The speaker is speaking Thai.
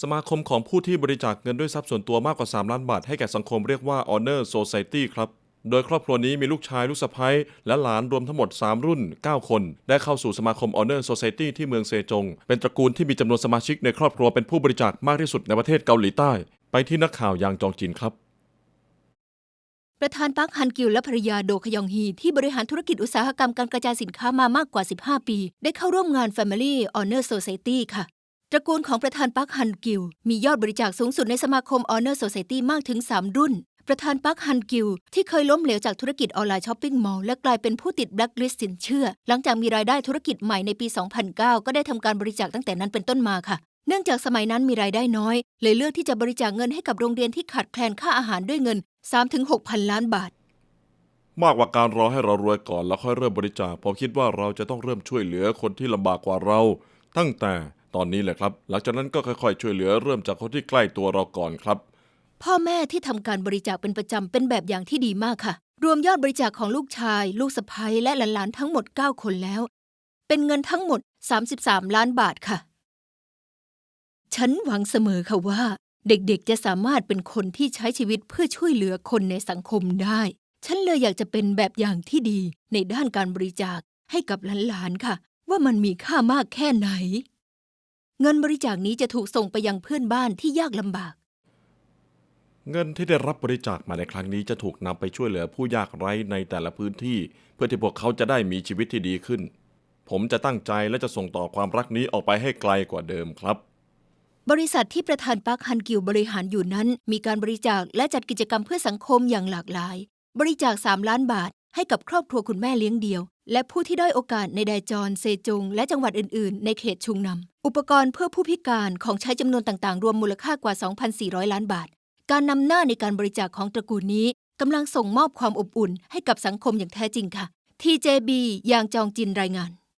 สมาคมของผู้ที่บริจาคเงินด้วยทรัพย์ส่วนตัวมากกว่า 3 ล้านบาทให้แก่สังคมเรียกว่า Honor Society ครับ โดยครอบครัวนี้มีลูกชายลูกสะใภ้และหลานรวมทั้งหมด 3 รุ่น 9 คน ได้เข้าสู่สมาคม Honor Society ที่เมืองเซจง เป็นตระกูลที่มีจำนวนสมาชิกในครอบครัวเป็นผู้บริจาคมากที่สุดในประเทศเกาหลีใต้ ไปที่นักข่าวยางจองจินครับประธานปักฮันกิลและภรรยาโดคยองฮีที่บริหารธุรกิจอุตสาหกรรมการกระจายสินค้ามามากกว่า 15 ปี ได้เข้าร่วมงาน Family Honor Society ค่ะ ตระกูลของประธานปักฮันกิลมียอดบริจาคสูงสุดในสมาคม Honor Society มากถึง 3 รุ่น ประธานปักฮันกิลที่เคยล้มเหลวจากธุรกิจออนไลน์ช้อปปิ้งมอลล์และกลายเป็นผู้ติดแบล็คลิสต์สินเชื่อ หลังจากมีรายได้ธุรกิจใหม่ในปี 2009 ก็ได้ทำการบริจาคตั้งแต่นั้นเป็นต้นมาค่ะ เนื่องจากสมัยนั้นมีรายได้น้อย เลยเลือกที่จะบริจาคเงินให้กับโรงเรียนที่ขาดแคลนค่าอาหารด้วยเงิน 3-6พันล้านบาทมากกว่าการรอให้เรารวยก่อนแล้วค่อยเริ่มบริจาคผมคิดว่าเราจะต้องเริ่มช่วยเหลือคนที่ลำบากกว่าเรา ตั้งแต่ ตอนนี้แหละครับ หลังจากนั้นก็ค่อยๆ ช่วยเหลือเริ่มจากคนที่ใกล้ตัวเราก่อนครับ พ่อแม่ที่ทำการบริจาคเป็นประจำเป็นแบบอย่างที่ดีมากค่ะ รวมยอดบริจาคของลูกชาย ลูกสะใภ้และหลานๆทั้งหมด 9 คนแล้ว เป็นเงินทั้งหมด 33 ล้านบาทค่ะ ฉันหวังเสมอค่ะว่า เด็กๆจะสามารถเป็นคนที่ใช้ชีวิตเพื่อช่วยเหลือคนในสังคมได้ ฉันเลยอยากจะเป็นแบบอย่างที่ดีในด้านการบริจาคให้กับหลานๆค่ะ ว่ามันมีค่ามากแค่ไหน เงินบริจาคนี้จะถูกส่งไปยังเพื่อนบ้านที่ยากลำบาก เงินที่ได้รับบริจาคมาในครั้งนี้จะถูกนำไปช่วยเหลือผู้ยากไร้ในแต่ละพื้นที่ เพื่อที่พวกเขาจะได้มีชีวิตที่ดีขึ้น ผมจะตั้งใจและจะส่งต่อความรักนี้ออกไปให้ไกลกว่าเดิมครับ บริษัทที่ประธานปักฮันกิวบริหารอยู่นั้น มีการบริจาคและจัดกิจกรรมเพื่อสังคมอย่างหลากหลาย บริจาค 3 ล้านบาทให้กับครอบครัวคุณแม่เลี้ยงเดี่ยว และผู้ที่ด้อยโอกาสในไดจอนเซจง และจังหวัดอื่น ๆ ในเขตชุงนำอุปกรณ์เพื่อผู้พิการของใช้จำนวนต่าง ๆ รวมมูลค่ากว่า 2,400 ล้านบาท การนำหน้าในการบริจาคของตระกูลนี้กำลังส่งมอบความอบอุ่นให้กับสังคมอย่างแท้จริงค่ะ TJB ยางจองจินรายงาน